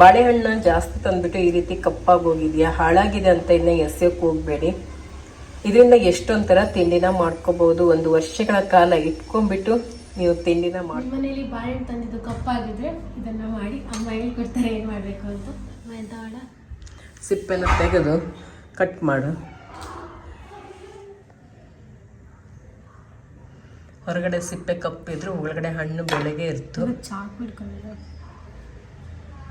ಬಾಳೆಹಣ್ಣ ಜಾಸ್ತಿ ತಂದ್ಬಿಟ್ಟು ಈ ರೀತಿ ಕಪ್ಪಾಗಿ ಹೋಗಿದೆಯಾ? ಹಾಳಾಗಿದೆ ಅಂತ ಇನ್ನು ಎಸೆಯಕ್ಕೆ ಹೋಗಬೇಡಿ. ಇದರಿಂದ ಎಷ್ಟೊಂಥರ ತಿಂಡಿನ ಮಾಡ್ಕೋಬಹುದು ಒಂದು ವರ್ಷಗಳ ಕಾಲ ಇಟ್ಕೊಂಡ್ಬಿಟ್ಟು ನೀವು ತಿಂಡಿನ ಮಾಡಿ ಮನೆಯಲ್ಲಿ ಮನೇಲಿ ಬಾಳೆಹಣ್ಣು ತಂದಿದ್ದು ಕಪ್ಪಾಗಿದ್ರೆ ಇದನ್ನ ಮಾಡಿ ಅಮ್ಮ ಹೇಳ್ಕೊಡ್ತಾರೆ ಏನು ಮಾಡಬೇಕು ಅಂತ. ಸಿಪ್ಪೆನ ತೆಗೆದು ಕಟ್ ಮಾಡು. ಹೊರಗಡೆ ಸಿಪ್ಪೆ ಕಪ್ಪಿದ್ರು ಒಳಗಡೆ ಹಣ್ಣು ಬೆಳಗ್ಗೆ ಇರ್ತು. ಚಾಕ್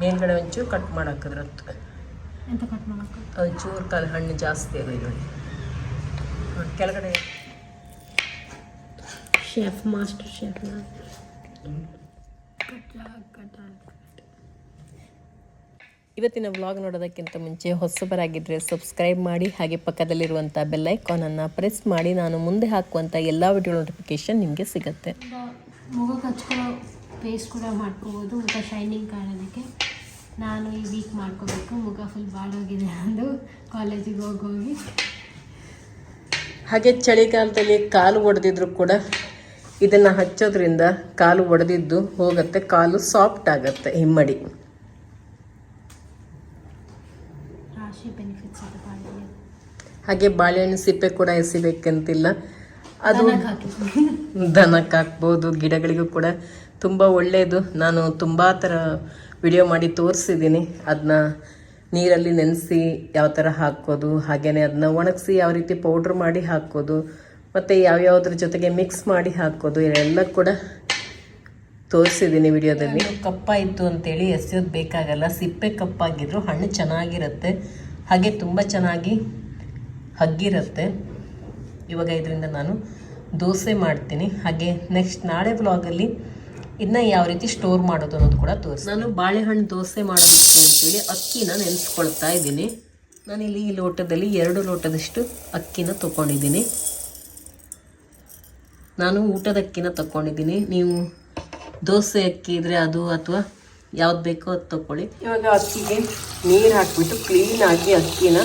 ಮೇಲ್ಗಡೆ ಒಂಚೂರು ಕಟ್ ಮಾಡಾಕಿದ್ರತ್ತು ಎಂತ ಕಟ್ ಮಾಡಕ್ಕೆ? ಒಂಚೂರು ಕಾಲು ಹಣ್ಣು ಜಾಸ್ತಿ ಅದು ಇದು ಕೆಳಗಡೆ. ಶೆಫ್ ಮಾಸ್ಟರ್ ಶೆಫ್ ಇವತ್ತಿನ ವ್ಲಾಗ್ ನೋಡೋದಕ್ಕಿಂತ ಮುಂಚೆ ಹೊಸಬರಾಗಿದ್ದರೆ ಸಬ್ಸ್ಕ್ರೈಬ್ ಮಾಡಿ ಹಾಗೆ ಪಕ್ಕದಲ್ಲಿರುವಂಥ ಬೆಲ್ ಐಕಾನನ್ನು ಪ್ರೆಸ್ ಮಾಡಿ ನಾನು ಮುಂದೆ ಹಾಕುವಂಥ ಎಲ್ಲ ವಿಡಿಯೋ ನೋಟಿಫಿಕೇಶನ್ ನಿಮಗೆ ಸಿಗುತ್ತೆ. ಪೇಸ್ಟ್ ಕೂಡ ಮಾಡ್ಕೋಬೋದು ಮುಖ ಶೈನಿಂಗ್ ಕಾಣೋದಕ್ಕೆ. ನಾನು ಈ ವೀಕ್ ಮಾಡ್ಕೋಬೇಕು. ಮುಖ ಫುಲ್ ಬಾಡೋಗಿದೆ ಅಂದು ಕಾಲೇಜಿಗೆ ಹೋಗೋಗಿ. ಹೋಗಿ ಚಳಿಗಾಲದಲ್ಲಿ ಕಾಲು ಒಡೆದಿದ್ರು ಕೂಡ ಇದನ್ನು ಹಚ್ಚೋದ್ರಿಂದ ಕಾಲು ಒಡೆದಿದ್ದು ಹೋಗುತ್ತೆ ಕಾಲು ಸಾಫ್ಟ್ ಆಗುತ್ತೆ ಹಿಮ್ಮಡಿ. ಹಾಗೆ ಬಾಳೆಹಣ್ಣು ಸಿಪ್ಪೆ ಕೂಡ ಎಸಿಬೇಕಂತಿಲ್ಲ. ಅದು ದನಕ್ಕೆ ಹಾಕಿ ದನಕ್ಕೆ ಹಾಕ್ಬೋದು ಗಿಡಗಳಿಗೂ ಕೂಡ ತುಂಬ ಒಳ್ಳೆಯದು ನಾನು ತುಂಬ ಥರ ವಿಡಿಯೋ ಮಾಡಿ ತೋರಿಸಿದ್ದೀನಿ. ಅದನ್ನ ನೀರಲ್ಲಿ ನೆನೆಸಿ ಯಾವ ಥರ ಹಾಕೋದು ಹಾಗೆಯೇ ಅದನ್ನ ಒಣಗಿಸಿ ಯಾವ ರೀತಿ ಪೌಡ್ರ್ ಮಾಡಿ ಹಾಕೋದು ಮತ್ತು ಯಾವ್ಯಾವುದ್ರ ಜೊತೆಗೆ ಮಿಕ್ಸ್ ಮಾಡಿ ಹಾಕೋದು ಎಲ್ಲ ಕೂಡ ತೋರಿಸಿದ್ದೀನಿ ವಿಡಿಯೋದಲ್ಲಿ ಕಪ್ಪಾಯಿತು ಅಂತೇಳಿ ಎಸೆಯೋದು ಬೇಕಾಗಲ್ಲ. ಸಿಪ್ಪೆ ಕಪ್ಪಾಗಿದ್ರು ಹಣ್ಣು ಚೆನ್ನಾಗಿರುತ್ತೆ. ಹಾಗೆ ತುಂಬ ಚೆನ್ನಾಗಿ ಹಗ್ಗಿರುತ್ತೆ. ಇವಾಗ ಇದರಿಂದ ನಾನು ದೋಸೆ ಮಾಡ್ತೀನಿ. ಹಾಗೆ ನೆಕ್ಸ್ಟ್ ನಾಳೆ ಬ್ಲಾಗಲ್ಲಿ ಇದನ್ನ ಯಾವ ರೀತಿ ಸ್ಟೋರ್ ಮಾಡೋದು ಅನ್ನೋದು ಕೂಡ ತೋರಿಸ್ತೀನಿ. ನಾನು ಬಾಳೆಹಣ್ಣು ದೋಸೆ ಮಾಡೋದಕ್ಕೆ ಅಂತೇಳಿ ಅಕ್ಕಿನ ನೆನೆಸ್ಕೊಳ್ತಾ ಇದ್ದೀನಿ. ನಾನಿಲ್ಲಿ ಈ ಲೋಟದಲ್ಲಿ ಎರಡು ಲೋಟದಷ್ಟು ಅಕ್ಕಿನ ತೊಗೊಂಡಿದ್ದೀನಿ. ನಾನು ಊಟದ ಅಕ್ಕಿನ ತಗೊಂಡಿದ್ದೀನಿ. ನೀವು ದೋಸೆ ಅಕ್ಕಿ ಇದ್ರೆ ಅದು ಅಥವಾ ಯಾವ್ದು ಬೇಕೋ ಅದು ತಗೊಳ್ಳಿ ಇವಾಗ ಅಕ್ಕಿಗೆ ನೀರು ಹಾಕಿಬಿಟ್ಟು ಕ್ಲೀನಾಗಿ ಅಕ್ಕಿನ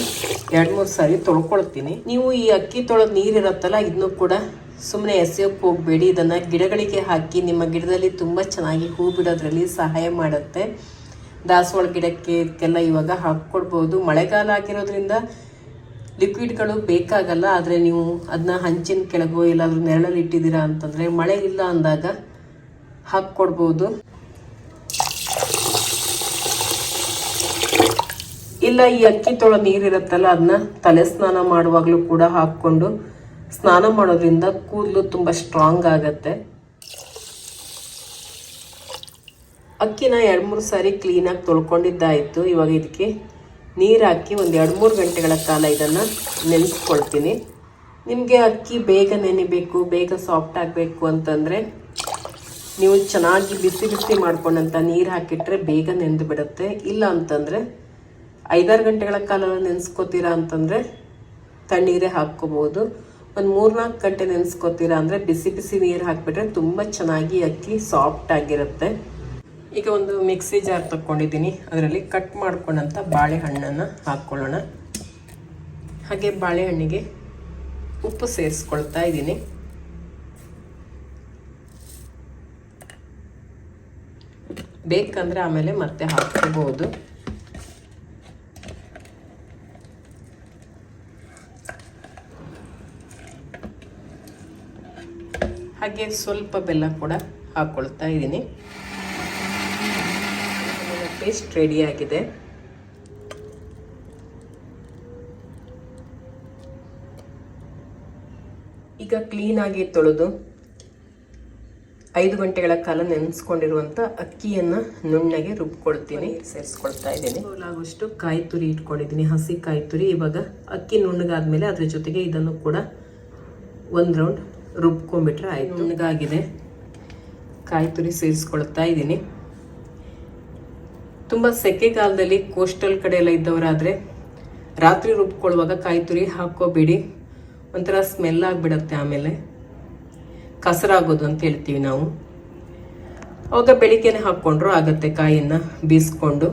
ಎರಡು ಮೂರು ಸಾರಿ ತೊಳ್ಕೊಳ್ತೀನಿ. ನೀವು ಈ ಅಕ್ಕಿ ತೊಳೆದ ನೀರು ಇರುತ್ತಲ್ಲ ಇದನ್ನು ಕೂಡ ಸುಮ್ಮನೆ ಎಸೆಯೋಕ್ಕೆ ಹೋಗಬೇಡಿ. ಇದನ್ನು ಗಿಡಗಳಿಗೆ ಹಾಕಿ ನಿಮ್ಮ ಗಿಡದಲ್ಲಿ ತುಂಬ ಚೆನ್ನಾಗಿ ಹೂ ಬಿಡೋದ್ರಲ್ಲಿ ಸಹಾಯ ಮಾಡುತ್ತೆ. ದಾಸವಾಳ ಗಿಡಕ್ಕೆ ಇದಕ್ಕೆಲ್ಲ ಇವಾಗ ಹಾಕ್ಕೊಡ್ಬೋದು. ಮಳೆಗಾಲ ಆಗಿರೋದ್ರಿಂದ ಲಿಕ್ವಿಡ್ಗಳು ಬೇಕಾಗಲ್ಲ, ಆದರೆ ನೀವು ಅದನ್ನ ಹಂಚಿನ ಕೆಳಗೋ ಎಲ್ಲಾದರೂ ನೆರಳಲ್ಲಿ ಇಟ್ಟಿದ್ದೀರಾ ಅಂತಂದರೆ ಮಳೆ ಇಲ್ಲ ಅಂದಾಗ ಹಾಕ್ಕೊಡ್ಬೋದು. ಇಲ್ಲ, ಈ ಅಕ್ಕಿ ತೊಳೋ ನೀರಿರುತ್ತಲ್ಲ ಅದನ್ನ ತಲೆ ಸ್ನಾನ ಮಾಡುವಾಗಲೂ ಕೂಡ ಹಾಕ್ಕೊಂಡು ಸ್ನಾನ ಮಾಡೋದ್ರಿಂದ ಕೂದಲು ತುಂಬ ಸ್ಟ್ರಾಂಗ್ ಆಗತ್ತೆ. ಅಕ್ಕಿನ ಎರಡು ಮೂರು ಸಾರಿ ಕ್ಲೀನಾಗಿ ತೊಳ್ಕೊಂಡಿದ್ದಾಯಿತು. ಇವಾಗ ಇದಕ್ಕೆ ನೀರು ಹಾಕಿ ಒಂದು ಎರಡು ಮೂರು ಗಂಟೆಗಳ ಕಾಲ ಇದನ್ನು ನೆನೆಸ್ಕೊಳ್ತೀನಿ. ನಿಮಗೆ ಅಕ್ಕಿ ಬೇಗ ನೆನಿಬೇಕು, ಬೇಗ ಸಾಫ್ಟ್ ಆಗಬೇಕು ಅಂತಂದರೆ ನೀವು ಚೆನ್ನಾಗಿ ಬಿಸಿ ಬಿಸಿ ಮಾಡ್ಕೊಂಡಂತ ನೀರು ಹಾಕಿಟ್ರೆ ಬೇಗ ನೆಂದು ಬಿಡುತ್ತೆ. ಇಲ್ಲ ಅಂತಂದರೆ ಐದಾರು ಗಂಟೆಗಳ ಕಾಲ ನೆನೆಸ್ಕೋತೀರಾ ಅಂತಂದರೆ ತಣ್ಣೀರೇ ಹಾಕ್ಕೋಬೋದು. ಒಂದು ಮೂರ್ನಾಲ್ಕು ಗಂಟೆ ನೆನೆಸ್ಕೋತೀರಾ ಅಂದರೆ ಬಿಸಿ ಬಿಸಿ ನೀರು ಹಾಕಿಬಿಟ್ರೆ ತುಂಬ ಚೆನ್ನಾಗಿ ಅಕ್ಕಿ ಸಾಫ್ಟ್ ಆಗಿರುತ್ತೆ. ಈಗ ಒಂದು ಮಿಕ್ಸಿ ಜಾರ್ ತಗೊಂಡಿದ್ದೀನಿ ಅದರಲ್ಲಿ ಕಟ್ ಮಾಡ್ಕೊಂಡಂಥ ಬಾಳೆಹಣ್ಣನ್ನು ಹಾಕ್ಕೊಳ್ಳೋಣ. ಹಾಗೆ ಬಾಳೆಹಣ್ಣಿಗೆ ಉಪ್ಪು ಸೇರಿಸ್ಕೊಳ್ತಾ ಇದ್ದೀನಿ. ಬೇಕಂದ್ರೆ ಆಮೇಲೆ ಮತ್ತೆ ಹಾಕ್ಕೋಬಹುದು ಹಾಗೆ ಸ್ವಲ್ಪ ಬೆಲ್ಲ ಕೂಡ ಹಾಕ್ಕೊಳ್ತಾ ಇದ್ದೀನಿ. ಪೇಸ್ಟ್ ರೆಡಿ ಆಗಿದೆ. ಈಗ ಕ್ಲೀನಾಗಿ ತೊಳೆದು ಐದು ಗಂಟೆಗಳ ಕಾಲ ನೆನೆಸ್ಕೊಂಡಿರುವಂಥ ಅಕ್ಕಿಯನ್ನು ನುಣ್ಣಗೆ ರುಬ್ಕೊಳ್ತೀನಿ ಸೇರಿಸ್ಕೊಳ್ತಾ ಇದ್ದೀನಿ. ಆಗುವಷ್ಟು ಕಾಯಿ ತುರಿ ಇಟ್ಕೊಂಡಿದ್ದೀನಿ. ಹಸಿ ಕಾಯಿ ತುರಿ ಇವಾಗ ಅಕ್ಕಿ ನುಣ್ಣಗಾದ್ಮೇಲೆ ಅದ್ರ ಜೊತೆಗೆ ಇದನ್ನು ಕೂಡ ಒಂದು ರೌಂಡ್ ರುಬ್ಕೊಂಡ್ಬಿಟ್ರೆ ಆಯ್ತು. ನುಣ್ಣಗಾಗಿದೆ ಕಾಯಿ ತುರಿ ಸೇರಿಸ್ಕೊಳ್ತಾ ಇದ್ದೀನಿ. ತುಂಬ ಸೆಕೆಗಾಲದಲ್ಲಿ ಕೋಸ್ಟಲ್ ಕಡೆ ಎಲ್ಲ ಇದ್ದವರಾದರೆ ರಾತ್ರಿ ರುಬ್ಕೊಳ್ಳುವಾಗ ಕಾಯಿ ತುರಿ ಹಾಕೋಬೇಡಿ ಒಂಥರ ಸ್ಮೆಲ್ ಆಗಿಬಿಡತ್ತೆ ಆಮೇಲೆ. ಕಸರಾಗೋದು ಅಂತ ಹೇಳ್ತೀವಿ ನಾವು. ಅವಾಗ ಬೆಳಿಗ್ಗೆನೆ ಹಾಕ್ಕೊಂಡ್ರು ಆಗತ್ತೆ ಕಾಯಿಯನ್ನು ಬೀಸ್ಕೊಂಡು.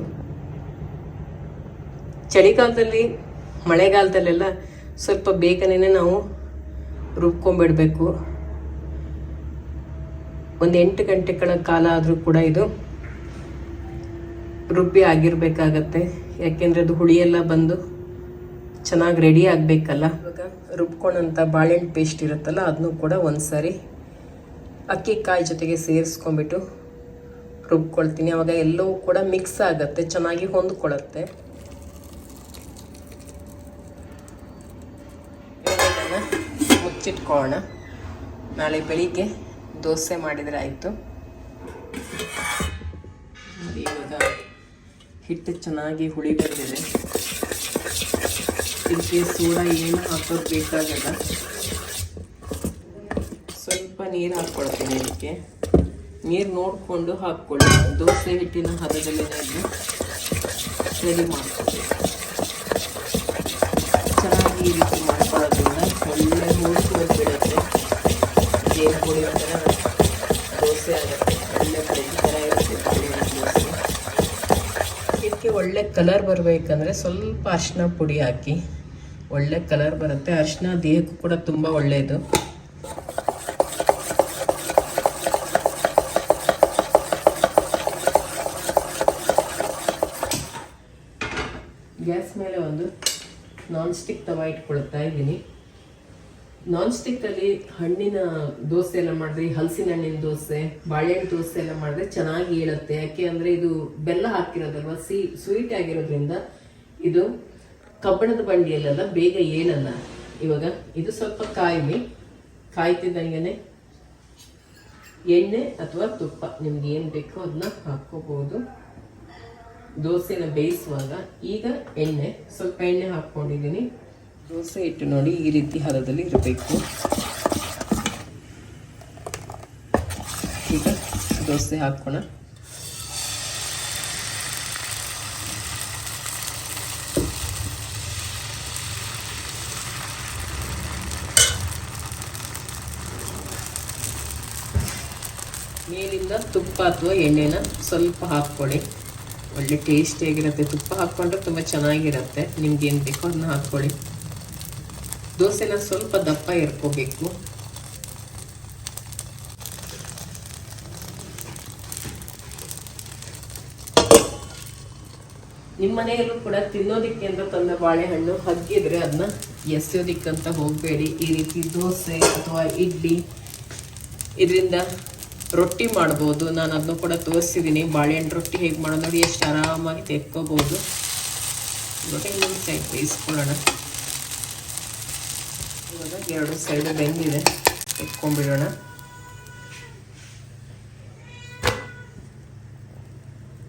ಚಳಿಗಾಲದಲ್ಲಿ ಮಳೆಗಾಲದಲ್ಲೆಲ್ಲ ಸ್ವಲ್ಪ ಬೇಗನೆ ನಾವು ರುಬ್ಕೊಂಡ್ಬಿಡ್ಬೇಕು ಒಂದು ಎಂಟು ಗಂಟೆಗಳ ಕಾಲ ಆದರೂ ಕೂಡ ಇದು ರುಬ್ಬಿ ಆಗಿರಬೇಕಾಗತ್ತೆ. ಯಾಕೆಂದ್ರೆ ಅದು ಹುಳಿ ಎಲ್ಲ ಬಂದು ಚೆನ್ನಾಗಿ ರೆಡಿ ಆಗಬೇಕಲ್ಲ. ಇವಾಗ ರುಬ್ಕೊಂಡಂಥ ಬಾಳೆಹಣ್ಣು ಪೇಸ್ಟ್ ಇರುತ್ತಲ್ಲ ಅದನ್ನು ಕೂಡ ಒಂದ್ಸಾರಿ ಅಕ್ಕಿ ಕಾಯಿ ಜೊತೆಗೆ ಸೇರಿಸ್ಕೊಂಬಿಟ್ಟು ರುಬ್ಕೊಳ್ತೀನಿ. ಆವಾಗ ಎಲ್ಲವೂ ಕೂಡ ಮಿಕ್ಸ್ ಆಗುತ್ತೆ, ಚೆನ್ನಾಗಿ ಹೊಂದ್ಕೊಳ್ಳುತ್ತೆ ಇವಾಗ ಇದನ್ನ ಮುಚ್ಚಿಟ್ಕೊಳ್ಳೋಣ ನಾಳೆ ಬೆಳಿಗ್ಗೆ ದೋಸೆ ಮಾಡಿದರೆ ಆಯಿತು. ಇವಾಗ ಹಿಟ್ಟು ಚೆನ್ನಾಗಿ ಹುಳಿ ಬಂದಿದೆ. ಇದಕ್ಕೆ ಸೋಡಾ ಏನು ಹಾಕೋದು ಬೇಕಾಗಲ್ಲ. ಸ್ವಲ್ಪ ನೀರು ಹಾಕ್ಕೊಳ್ತೀನಿ ಇದಕ್ಕೆ ನೀರು ನೋಡಿಕೊಂಡು ಹಾಕ್ಕೊಳ್ಳಿ. ದೋಸೆ ಹಿಟ್ಟಿನ ಹದದಲ್ಲಿ ರೆಡಿ ಮಾಡ್ಕೊಳ್ಳಿ ಚೆನ್ನಾಗಿ ಮಾಡ್ಕೊಳ್ಳೋದ್ರಿಂದ ಒಳ್ಳೆ ಮೂಡಿ ಬಿಡುತ್ತೆ ಜೇನು ಪುಡಿ ಒಂಥರ ದೋಸೆ ಆಗುತ್ತೆ ಒಳ್ಳೆ ಬ್ರೆಡ್ ಥರ ಇರುತ್ತೆ ಇದಕ್ಕೆ ಒಳ್ಳೆ ಕಲರ್ ಬರಬೇಕಂದ್ರೆ ಸ್ವಲ್ಪ ಅರಿಶಿನ ಪುಡಿ ಹಾಕಿ. ಒಳ್ಳೆ ಕಲರ್ ಬರುತ್ತೆ. ಅರಿಶಿನ ದೇಹಕ್ಕೂ ಕೂಡ ತುಂಬ ಒಳ್ಳೆಯದು. ಗ್ಯಾಸ್ ಮೇಲೆ ಒಂದು ನಾನ್ ಸ್ಟಿಕ್ ತವ ಇಟ್ಕೊಳ್ತಾ ಇದ್ದೀನಿ. ನಾನ್ ಸ್ಟಿಕ್ ಅಲ್ಲಿ ಹಣ್ಣಿನ ದೋಸೆ ಎಲ್ಲ ಮಾಡಿದ್ರೆ ಹಲಸಿನ ಹಣ್ಣಿನ ದೋಸೆ, ಬಾಳೆಹಣ್ಣು ದೋಸೆ ಎಲ್ಲ ಮಾಡಿದ್ರೆ ಚೆನ್ನಾಗಿ ಹೇಳುತ್ತೆ ಯಾಕೆ ಅಂದ್ರೆ ಇದು ಬೆಲ್ಲ ಹಾಕಿರೋದಲ್ವ? ಸಿ ಸ್ವೀಟ್ ಆಗಿರೋದ್ರಿಂದ ಇದು ಕಬ್ಬಣದ ಬಂಡಿಯಲ್ಲೆಲ್ಲ ಬೇಗ ಏನಲ್ಲ ಇವಾಗ ಇದು ಸ್ವಲ್ಪ ಕಾಯಿಲಿ. ಕಾಯ್ತಿದ್ದಂಗೆ ಎಣ್ಣೆ ಅಥವಾ ತುಪ್ಪ. ನಿಮ್ಗೆ ಏನು ಬೇಕೋ ಅದನ್ನ ಹಾಕೋಬಹುದು ದೋಸೆನ ಬೇಯಿಸುವಾಗ ಈಗ ಎಣ್ಣೆ, ಸ್ವಲ್ಪ ಎಣ್ಣೆ ಹಾಕ್ಕೊಂಡಿದ್ದೀನಿ. ದೋಸೆ ಹಿಟ್ಟು ನೋಡಿ ಈ ರೀತಿ ಹದದಲ್ಲಿ ಇರಬೇಕು. ಈಗ ದೋಸೆ ಹಾಕೋಣ. ಮೇಲಿಂದ ತುಪ್ಪ ಅಥವಾ ಎಣ್ಣೆನ ಸ್ವಲ್ಪ ಹಾಕ್ಕೊಳ್ಳಿ. ಒಳ್ಳೆ ಟೇಸ್ಟಿಯಾಗಿರುತ್ತೆ. ತುಪ್ಪ ಹಾಕ್ಕೊಂಡ್ರೆ ತುಂಬ ಚೆನ್ನಾಗಿರುತ್ತೆ. ನಿಮ್ಗೆ ಏನು ಬೇಕೋ ಅದನ್ನ ಹಾಕ್ಕೊಳ್ಳಿ. ದೋಸೆನ ಸ್ವಲ್ಪ ದಪ್ಪ ಇರ್ಕೋಬೇಕು ನಿಮ್ಮ ಮನೆಯಲ್ಲೂ ಕೂಡ ತಿನ್ನೋದಿಕ್ಕೆ ಅಂತ ತಂದ ಬಾಳೆಹಣ್ಣು, ಹಗ್ಗಿದ್ರೆ ಅದನ್ನ ಎಸೆಯೋದಿಕ್ಕಂತ ಹೋಗಬೇಡಿ. ಈ ರೀತಿ ದೋಸೆ ಅಥವಾ ಇಡ್ಲಿ ಇದರಿಂದ ರೊಟ್ಟಿ ಮಾಡ್ಬೋದು. ನಾನು ಅದನ್ನು ಕೂಡ ತೋರಿಸಿದ್ದೀನಿ ಬಾಳೆಹಣ್ಣು ರೊಟ್ಟಿ ಹೇಗೆ ಮಾಡೋದು ನೋಡಿ, ಎಷ್ಟು ಆರಾಮಾಗಿ ತೆಕ್ಕೋಬೋದು. ರೊಟ್ಟಿ ಸೈಡ್ ಬೇಯಿಸ್ಕೊಳ್ಳೋಣ ಎರಡು ಸೈಡ್ ಬೆಂದಿದೆ ಇಟ್ಕೊಂಡ್ಬಿಡೋಣ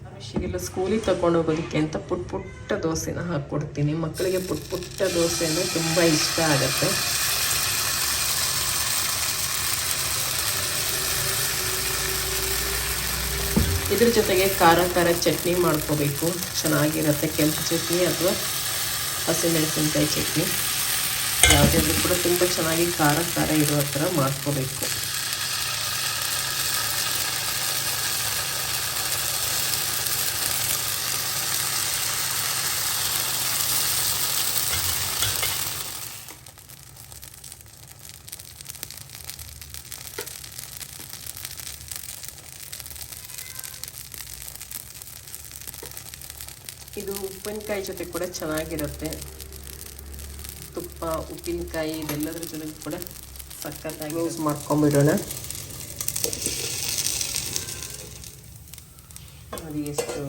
ಮನುಷ್ಯಗೆಲ್ಲ ಸ್ಕೂಲಿಗೆ ತಗೊಂಡು ಹೋಗೋದಕ್ಕೆ ಅಂತ ಪುಟ್ ಪುಟ್ಟ ದೋಸೆನ ಹಾಕ್ಕೊಡ್ತೀನಿ. ಮಕ್ಕಳಿಗೆ ಪುಟ್ ಪುಟ್ಟ ದೋಸೆ ಅಂದರೆ ತುಂಬ ಇಷ್ಟ ಆಗುತ್ತೆ. ಇದ್ರ ಜೊತೆಗೆ ಖಾರ ಖಾರ ಚಟ್ನಿ ಮಾಡ್ಕೋಬೇಕು. ಚೆನ್ನಾಗಿರುತ್ತೆ ಕೆಂಪು ಚಟ್ನಿ ಅಥವಾ ಹಸಿಮೆಣಸಿನ್ಕಾಯಿ ಚಟ್ನಿ. ಯಾವುದಾದ್ರೂ ಕೂಡ ತುಂಬ ಚೆನ್ನಾಗಿ ಖಾರ ಖಾರ ಇರೋ ಥರ ಮಾಡ್ಕೋಬೇಕು. ಇದು ಉಪ್ಪಿನಕಾಯಿ ಜೊತೆ ಕೂಡ ಚೆನ್ನಾಗಿರುತ್ತೆ. ತುಪ್ಪ ಉಪ್ಪಿನಕಾಯಿ ಇದೆಲ್ಲದ್ರ ಜೊತೆ ಕೂಡ ಸಕ್ಕತ್ತಾಗಿ ಯೂಸ್ ಮಾಡ್ಕೊಂಬಿಡೋಣ. ನೋಡಿ ಎಷ್ಟು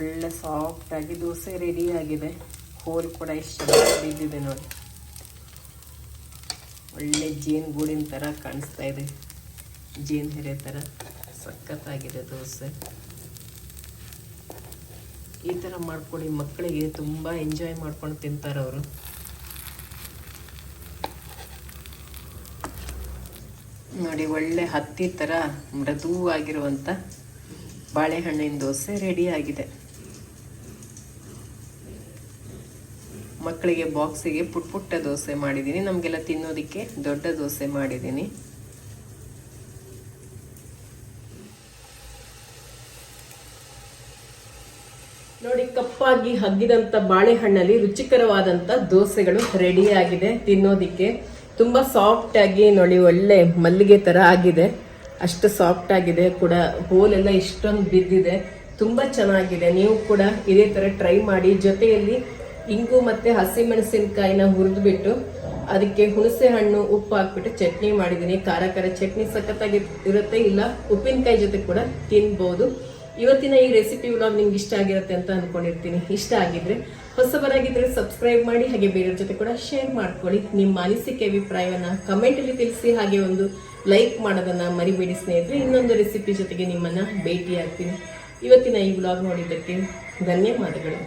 ಒಳ್ಳೆ ಸಾಫ್ಟಾಗಿ ದೋಸೆ ರೆಡಿ ಆಗಿದೆ. ಹೋಲ್ ಕೂಡ ಎಷ್ಟು ಚೆನ್ನಾಗಿ ಬಿದ್ದಿದೆ ನೋಡಿ. ಒಳ್ಳೆ ಜೇನು ಗೂಡಿನ ಥರ ಕಾಣಿಸ್ತಾ ಇದೆ. ಜೇನು ಹೆರೆ ಥರ ಸಕ್ಕತ್ತಾಗಿದೆ ದೋಸೆ. ಈ ಥರ ಮಾಡಿಕೊಡಿ ಮಕ್ಕಳಿಗೆ ತುಂಬ ಎಂಜಾಯ್ ಮಾಡ್ಕೊಂಡು ತಿಂತಾರೆ ಅವರು. ನೋಡಿ, ಒಳ್ಳೆ ಹತ್ತಿ ಥರ ಮೃದುವಾಗಿರುವಂಥ ಬಾಳೆಹಣ್ಣಿನ ದೋಸೆ ರೆಡಿ ಆಗಿದೆ. ಮಕ್ಕಳಿಗೆ ಬಾಕ್ಸಿಗೆ ಪುಟ್ ಪುಟ್ಟ ದೋಸೆ ಮಾಡಿದ್ದೀನಿ. ನಮಗೆಲ್ಲ ತಿನ್ನೋದಕ್ಕೆ ದೊಡ್ಡ ದೋಸೆ ಮಾಡಿದ್ದೀನಿ. ನೋಡಿ ಕಪ್ಪಾಗಿ ಹಗ್ಗಿದಂತ ಬಾಳೆಹಣ್ಣಲ್ಲಿ ರುಚಿಕರವಾದಂತ ದೋಸೆಗಳು ರೆಡಿ ಆಗಿದೆ. ತಿನ್ನೋದಿಕ್ಕೆ ತುಂಬಾ ಸಾಫ್ಟ್ ಆಗಿ ನೋಡಿ, ಒಳ್ಳೆ ಮಲ್ಲಿಗೆ ತರ ಆಗಿದೆ. ಅಷ್ಟು ಸಾಫ್ಟ್ ಆಗಿದೆ ಕೂಡ. ಹೋಲೆಲ್ಲ ಇಷ್ಟೊಂದು ಬಿದ್ದಿದೆ. ತುಂಬ ಚೆನ್ನಾಗಿದೆ. ನೀವು ಕೂಡ ಇದೇ ಥರ ಟ್ರೈ ಮಾಡಿ. ಜೊತೆಯಲ್ಲಿ ಇಂಗು ಮತ್ತು ಹಸಿಮೆಣಸಿನಕಾಯಿನ ಹುರಿದ್ಬಿಟ್ಟು ಅದಕ್ಕೆ ಹುಣಸೆ ಹಣ್ಣು, ಉಪ್ಪು ಹಾಕ್ಬಿಟ್ಟು ಚಟ್ನಿ ಮಾಡಿದ್ದೀನಿ. ಖಾರ ಖಾರ ಚಟ್ನಿ ಸಖತ್ತಾಗಿ ಇರುತ್ತೆ. ಇಲ್ಲ, ಉಪ್ಪಿನಕಾಯಿ ಜೊತೆ ಕೂಡ ತಿನ್ಬೋದು. ಇವತ್ತಿನ ಈ ರೆಸಿಪಿ ವ್ಲಾಗ್ ನಿಮ್ಗೆ ಇಷ್ಟ ಆಗಿರುತ್ತೆ ಅಂತ ಅಂದ್ಕೊಂಡಿರ್ತೀನಿ ಇಷ್ಟ ಆಗಿದ್ರೆ ಹೊಸಬರಾಗಿದ್ರೆ ಸಬ್ಸ್ಕ್ರೈಬ್ ಮಾಡಿ, ಹಾಗೆ ಬೇರೆಯವ್ರ ಜೊತೆ ಕೂಡ ಶೇರ್ ಮಾಡ್ಕೊಳ್ಳಿ. ನಿಮ್ಮ ಅನಿಸಿಕೆ, ಅಭಿಪ್ರಾಯವನ್ನು ಕಮೆಂಟಲ್ಲಿ ತಿಳಿಸಿ, ಹಾಗೆ ಒಂದು ಲೈಕ್ ಮಾಡೋದನ್ನ ಮರಿಬೇಡಿ ಸ್ನೇಹಿತರೆ. ಇನ್ನೊಂದು ರೆಸಿಪಿ ಜೊತೆಗೆ ನಿಮ್ಮನ್ನ ಭೇಟಿಯಾಗ್ತೀನಿ. ಇವತ್ತಿನ ಈ ವ್ಲಾಗ್ ನೋಡಿದ್ದಕ್ಕೆ ಧನ್ಯವಾದಗಳು.